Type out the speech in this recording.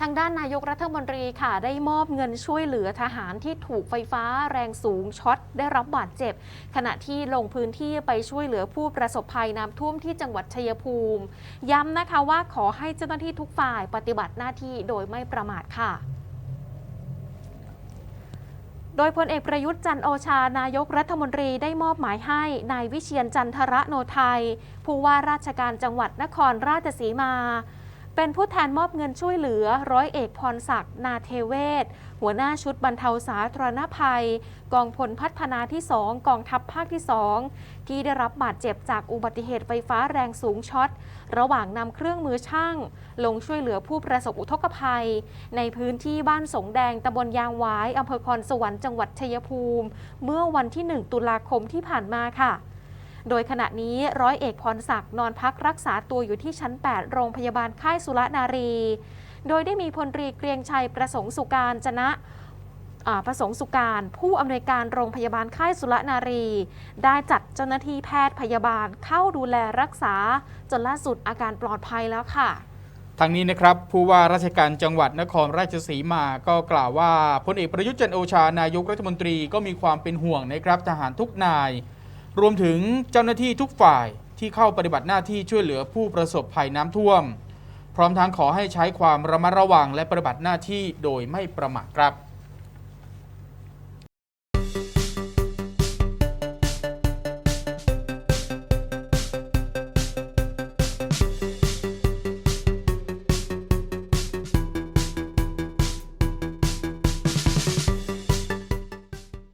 ทางด้านนายกรัฐมนตรีค่ะ ได้มอบเงินช่วยเหลือทหารที่ถูกไฟฟ้าแรงสูงช็อตได้รับบาดเจ็บ ขณะที่ลงพื้นที่ไปช่วยเหลือผู้ประสบภัยน้ำท่วมที่จังหวัดชัยภูมิ ย้ำนะคะว่าขอให้เจ้าหน้าที่ทุกฝ่ายปฏิบัติหน้าที่โดยไม่ประมาทค่ะโดยพลเอกประยุทธ์จันโอชานายกรัฐมนตรีได้มอบหมายให้นายวิเชียนจันทระโนไทย ผู้ว่าราชการจังหวัดนครราชสีมา เป็นผู้แทนมอบเงินช่วยเหลือร้อยเอกพรศักดิ์นาเทเวศ หัวหน้าชุดบรรเทาสาธารณภัย กองพลพัฒนาที่ 2 กองทัพภาคที่ 2 ที่ได้รับบาดเจ็บจากอุบัติเหตุไฟฟ้าแรงสูงช็อต ระหว่างนำเครื่องมือช่าง ลงช่วยเหลือผู้ประสบอุทกภัย ในพื้นที่บ้านสงแดงตำบลยางหวายอำเภอคอนสวรรค์จังหวัดชัยภูมิ เมื่อวันที่ 1 ตุลาคมที่ผ่านมาค่ะ โดยขณะนี้ร้อยเอกพรศักดิ์นอนพักรักษาตัวอยู่ที่ชั้น 8 โรงพยาบาลค่ายสุรนารี โดยได้มีพลตรีเกรียงชัยประสงค์สุการจนะประสงค์สุการ ผู้อำนวยการโรงพยาบาลค่ายสุรนารี ได้จัดเจ้าหน้าที่แพทย์พยาบาลเข้าดูแลรักษา จนล่าสุดอาการปลอดภัยแล้วค่ะทางนี้นะครับผู้ว่าราชการจังหวัดนครราชสีมาก็กล่าวว่าพลเอกประยุทธ์จันโอชานายกรัฐมนตรีก็มีความเป็นห่วงนะครับทหารทุกนาย รวมถึงเจ้าหน้าที่ทุกฝ่ายที่เข้าปฏิบัติหน้าที่ช่วยเหลือผู้ประสบภัยน้ำท่วม พร้อมทั้งขอให้ใช้ความระมัดระวังและปฏิบัติหน้าที่โดยไม่ประมาทครับ